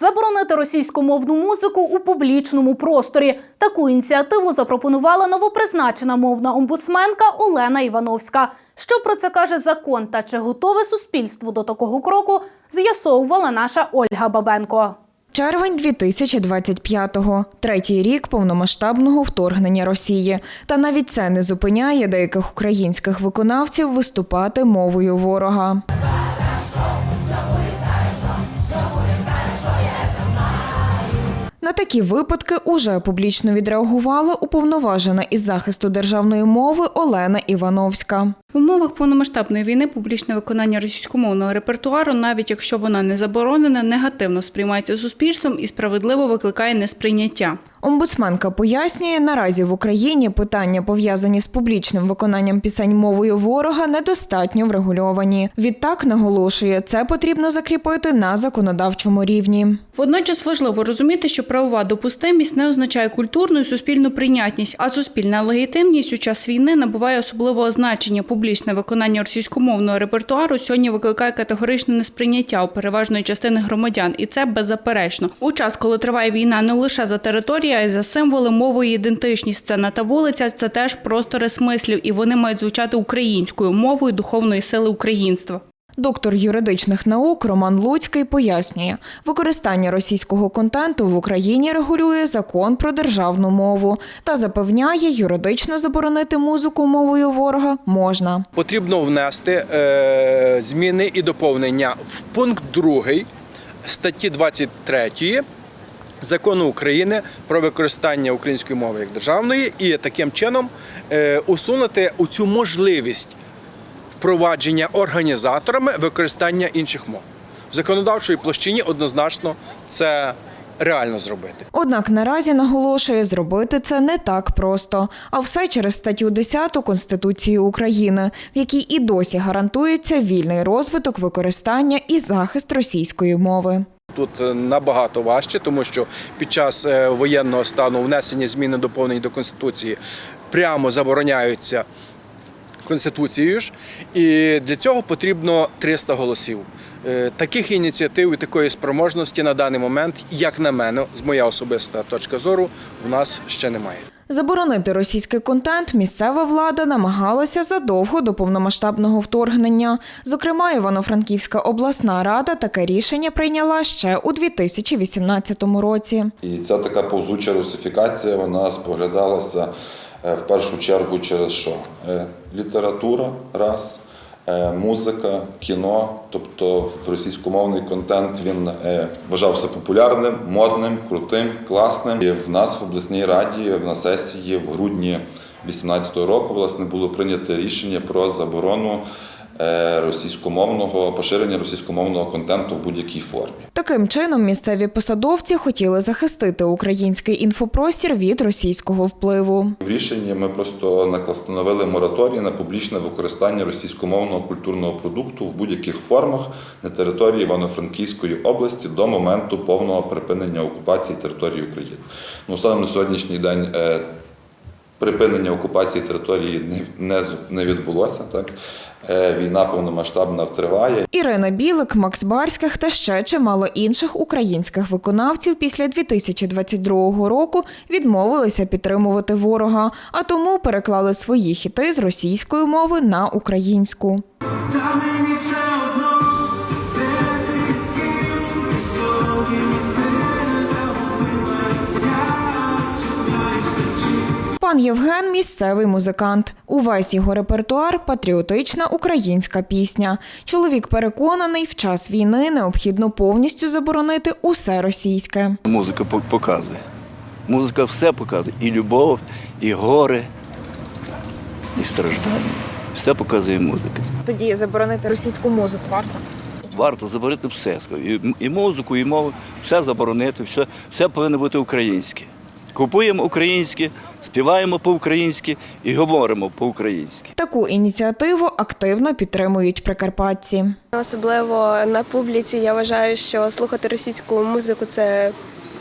Заборонити російськомовну музику у публічному просторі. Таку ініціативу запропонувала новопризначена мовна омбудсменка Олена Івановська. Що про це каже закон та чи готове суспільство до такого кроку, з'ясовувала наша Ольга Бабенко. Червень 2025-го – третій рік повномасштабного вторгнення Росії. Та навіть це не зупиняє деяких українських виконавців виступати мовою ворога. На такі випадки уже публічно відреагувала уповноважена із захисту державної мови Олена Івановська. В умовах повномасштабної війни публічне виконання російськомовного репертуару, навіть якщо вона не заборонена, негативно сприймається суспільством і справедливо викликає несприйняття. Омбудсменка пояснює, наразі в Україні питання, пов'язані з публічним виконанням пісень мовою ворога, недостатньо врегульовані. Відтак наголошує, це потрібно закріпити на законодавчому рівні. Водночас важливо розуміти, що правова допустимість не означає культурну і суспільну прийнятність, а суспільна легітимність у час війни набуває особливого значення. Публічне виконання російськомовного репертуару сьогодні викликає категоричне несприйняття у переважної частини громадян, і це беззаперечно. У час, коли триває війна не лише за територію, а й за символи мови і ідентичність. Сцена та вулиця це теж простори смислів, і вони мають звучати українською мовою духовної сили українства. Доктор юридичних наук Роман Луцький пояснює, використання російського контенту в Україні регулює закон про державну мову та запевняє, юридично заборонити музику мовою ворога можна. потрібно внести е, зміни і доповнення в пункт 2 статті 23 закону України про використання української мови як державної і таким чином е, усунути цю можливість впровадження організаторами використання інших мов. В законодавчій площині однозначно це реально зробити. Однак наразі наголошує, зробити це не так просто, а все через статтю 10 Конституції України, в якій і досі гарантується вільний розвиток, використання і захист російської мови. Тут е, набагато важче, тому що під час е, воєнного стану внесення змін і доповнень до конституції прямо забороняються конституцією ж, і для цього потрібно 300 голосів. Е, Таких ініціатив і такої спроможності на даний момент, як на мене, з моя особиста точка зору, у нас ще немає. Заборонити російський контент місцева влада намагалася задовго до повномасштабного вторгнення. Зокрема, Івано-Франківська обласна рада таке рішення прийняла ще у 2018 році. І ця така повзуча русифікація вона споглядалася в першу чергу через що? Е, Література раз, е, музика, кіно, тобто в російськомовний контент він е, вважався популярним, модним, крутим, класним. І в нас в обласній раді на сесії в грудні 2018 року власне було прийнято рішення про заборону е, російськомовного поширення російськомовного контенту в будь-якій формі. Таким чином, місцеві посадовці хотіли захистити український інфопростір від російського впливу. В рішенні ми просто настановили мораторій на публічне використання російськомовного культурного продукту в будь-яких формах на території Івано-Франківської області до моменту повного припинення окупації території України. Ну, станом на сьогоднішній день е, припинення окупації території не, не, з- не відбулося. Так? Е, війна повномасштабна триває. Ірина Білик, Макс Барських та ще чимало інших українських виконавців після 2022 року відмовилися підтримувати ворога, а тому переклали свої хіти з російської мови на українську. Та мені все одно, де ти Пан Євген місцевий музикант. Увесь його репертуар патріотична українська пісня. Чоловік переконаний, в час війни необхідно повністю заборонити усе російське. Музика показує. Музика все показує. І любов, і горе, і страждання. Все показує музика. Тоді заборонити російську музику варто. Варто заборонити все. І, і музику, і мову, все заборонити, все, все повинно бути українське. Купуємо українське, співаємо по-українськи і говоримо по-українськи. Таку ініціативу активно підтримують прикарпатці. Особливо на публіці я вважаю, що слухати російську музику це,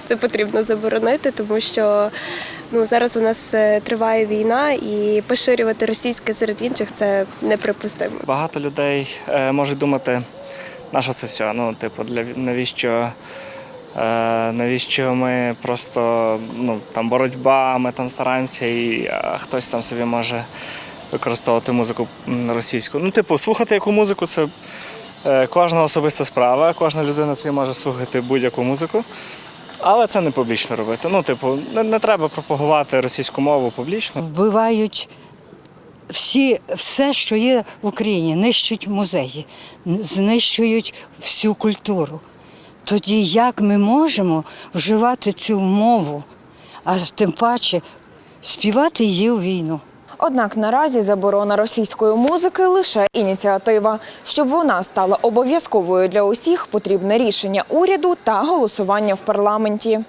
це потрібно заборонити, тому що ну, зараз у нас е, триває війна і поширювати російське серед інших це неприпустимо. Багато людей е, можуть думати, на що це все? Ну, типу, для навіщо навіщо ми просто ну, там боротьба, ми там стараємося, і хтось там собі може використовувати музику російську. Ну, типу, слухати яку музику це е, кожна особиста справа, кожна людина собі може слухати будь-яку музику. Але це не публічно робити. Ну, типу, не, не треба пропагувати російську мову публічно. вбивають все, що є в Україні, нищують музеї, знищують всю культуру. Тоді як ми можемо вживати цю мову, а тим паче співати її у війну? Однак наразі заборона російської музики лише ініціатива. Щоб вона стала обов'язковою для усіх, потрібне рішення уряду та голосування в парламенті.